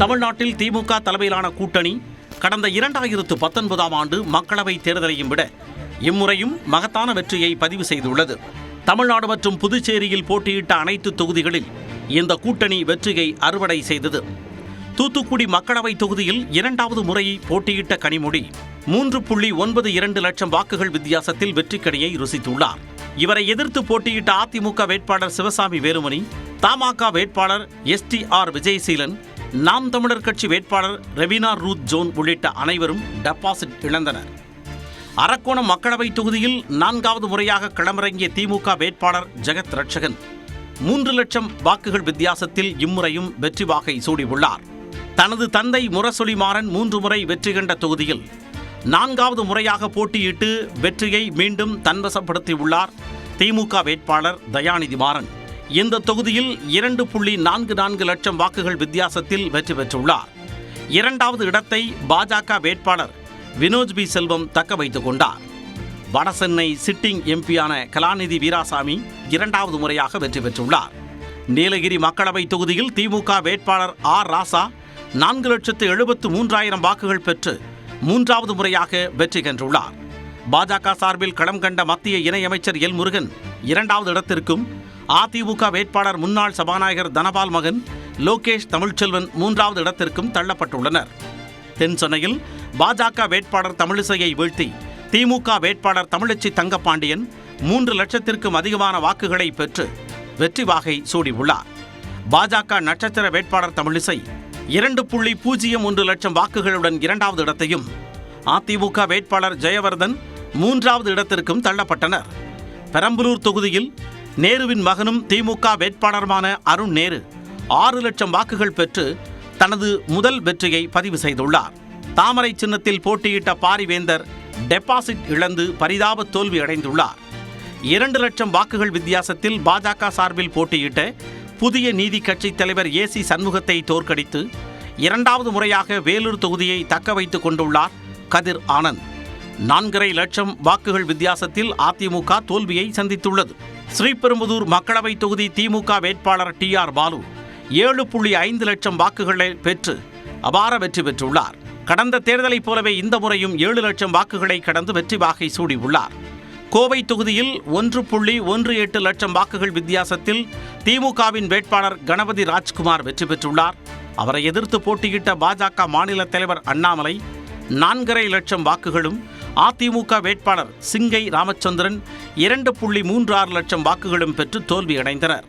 தமிழ்நாட்டில் திமுக தலைமையிலான கூட்டணி கடந்த இரண்டாயிரத்து பத்தொன்பதாம் ஆண்டு மக்களவை தேர்தலையும் விட இம்முறையும் மகத்தான வெற்றியை பதிவு செய்துள்ளது. தமிழ்நாடு மற்றும் புதுச்சேரியில் போட்டியிட்ட அனைத்து தொகுதிகளில் இந்த கூட்டணி வெற்றியை அறுவடை செய்தது. தூத்துக்குடி மக்களவை தொகுதியில் இரண்டாவது முறை போட்டியிட்ட கனிமொழி மூன்று புள்ளி ஒன்பது இரண்டு லட்சம் வாக்குகள் வித்தியாசத்தில் வெற்றிக்கனியை ருசித்துள்ளார். இவரை எதிர்த்து போட்டியிட்ட அதிமுக வேட்பாளர் சிவசாமி வேலுமணி தமாக வேட்பாளர் எஸ் டி ஆர் விஜயசீலன் நாம் தமிழர் கட்சி வேட்பாளர் ரெவினா ரூத் ஜோன் உள்ளிட்ட அனைவரும் டெபாசிட் இழந்தனர். அரக்கோணம் மக்களவை தொகுதியில் நான்காவது முறையாக களமிறங்கிய திமுக வேட்பாளர் ஜெகத் ரட்சகன் மூன்று லட்சம் வாக்குகள் வித்தியாசத்தில் இம்முறையும் வெற்றி வாகை சூடியுள்ளார். தனது தந்தை முரசொலி மாறன் மூன்று முறை வெற்றி கண்ட தொகுதியில் நான்காவது முறையாக போட்டியிட்டு வெற்றியை மீண்டும் தன்வசப்படுத்தியுள்ளார் திமுக வேட்பாளர் தயாநிதி மாறன் இந்த தொகுதியில் இரண்டு புள்ளி நான்கு நான்கு லட்சம் வாக்குகள் வித்தியாசத்தில் வெற்றி பெற்றுள்ளார். இரண்டாவது இடத்தை பாஜக வேட்பாளர் வினோஜ் பி. செல்வம் தக்க வைத்துக் கொண்டார். வடசென்னை சிட்டிங் எம்பியான கலாநிதி வீராசாமி இரண்டாவது முறையாக வெற்றி பெற்றுள்ளார். நீலகிரி மக்களவை தொகுதியில் திமுக வேட்பாளர் ஆர். ராசா நான்கு லட்சத்து எழுபத்து மூன்றாயிரம் வாக்குகள் பெற்று மூன்றாவது முறையாக வெற்றி பெற்றுள்ளார் பாஜக சார்பில் களம் கண்ட மத்திய இணையமைச்சர் எல் முருகன் இரண்டாவது இடத்திற்கும் அதிமுக வேட்பாளர் முன்னாள் சபாநாயகர் தனபால் மகன் லோகேஷ் தமிழ்ச்செல்வன் மூன்றாவது இடத்திற்கும் தள்ளப்பட்டுள்ளனர். தென் சென்னையில் பாஜக வேட்பாளர் தமிழிசையை வீழ்த்தி திமுக வேட்பாளர் தமிழச்சி தங்கப்பாண்டியன் மூன்று லட்சத்திற்கும் அதிகமான வாக்குகளை பெற்று வெற்றி வாகை சூடியுள்ளார். பாஜக நட்சத்திர வேட்பாளர் தமிழிசை இரண்டு புள்ளி பூஜ்ஜியம் ஒன்று லட்சம் வாக்குகளுடன் இரண்டாவது இடத்தையும் அதிமுக வேட்பாளர் ஜெயவர்தன் மூன்றாவது இடத்திற்கும் தள்ளப்பட்டனர். பெரம்பலூர் தொகுதியில் நேருவின் மகனும் திமுக வேட்பாளருமான அருண் நேரு ஆறு லட்சம் வாக்குகள் பெற்று தனது முதல் வெற்றியை பதிவு செய்துள்ளார். தாமரை சின்னத்தில் போட்டியிட்ட பாரிவேந்தர் டெபாசிட் இழந்து பரிதாப தோல்வி அடைந்துள்ளார் இரண்டு லட்சம் வாக்குகள் வித்தியாசத்தில் பாஜக சார்பில் போட்டியிட்ட புதிய நீதி கட்சி தலைவர் ஏசி சண்முகத்தை தோற்கடித்து இரண்டாவது முறையாக வேலூர் தொகுதியை தக்க வைத்துக் கொண்டுள்ளார் கதிர் ஆனந்த். நான்கரை லட்சம் வாக்குகள் வித்தியாசத்தில் அதிமுக தோல்வியை சந்தித்துள்ளது. ஸ்ரீபெரும்புதூர் மக்களவை தொகுதி திமுக வேட்பாளர் டி ஆர் பாலு ஏழு புள்ளி ஐந்து லட்சம் வாக்குகளை பெற்று அபார வெற்றி பெற்றுள்ளார். கடந்த தேர்தலைப் போலவே இந்த முறையும் ஏழு லட்சம் வாக்குகளை கடந்து வெற்றி வாகை சூடியுள்ளார். கோவை தொகுதியில் ஒன்று புள்ளி ஒன்று எட்டு லட்சம் வாக்குகள் வித்தியாசத்தில் திமுகவின் வேட்பாளர் கணபதி ராஜ்குமார் வெற்றி பெற்றுள்ளார். அவரை எதிர்த்து போட்டியிட்ட பாஜக மாநில தலைவர் அண்ணாமலை நான்கரை லட்சம் வாக்குகளும் அதிமுக வேட்பாளர் சிங்கை ராமச்சந்திரன் இரண்டு புள்ளி மூன்று ஆறு லட்சம் வாக்குகளும் பெற்று தோல்வியடைந்தனர்.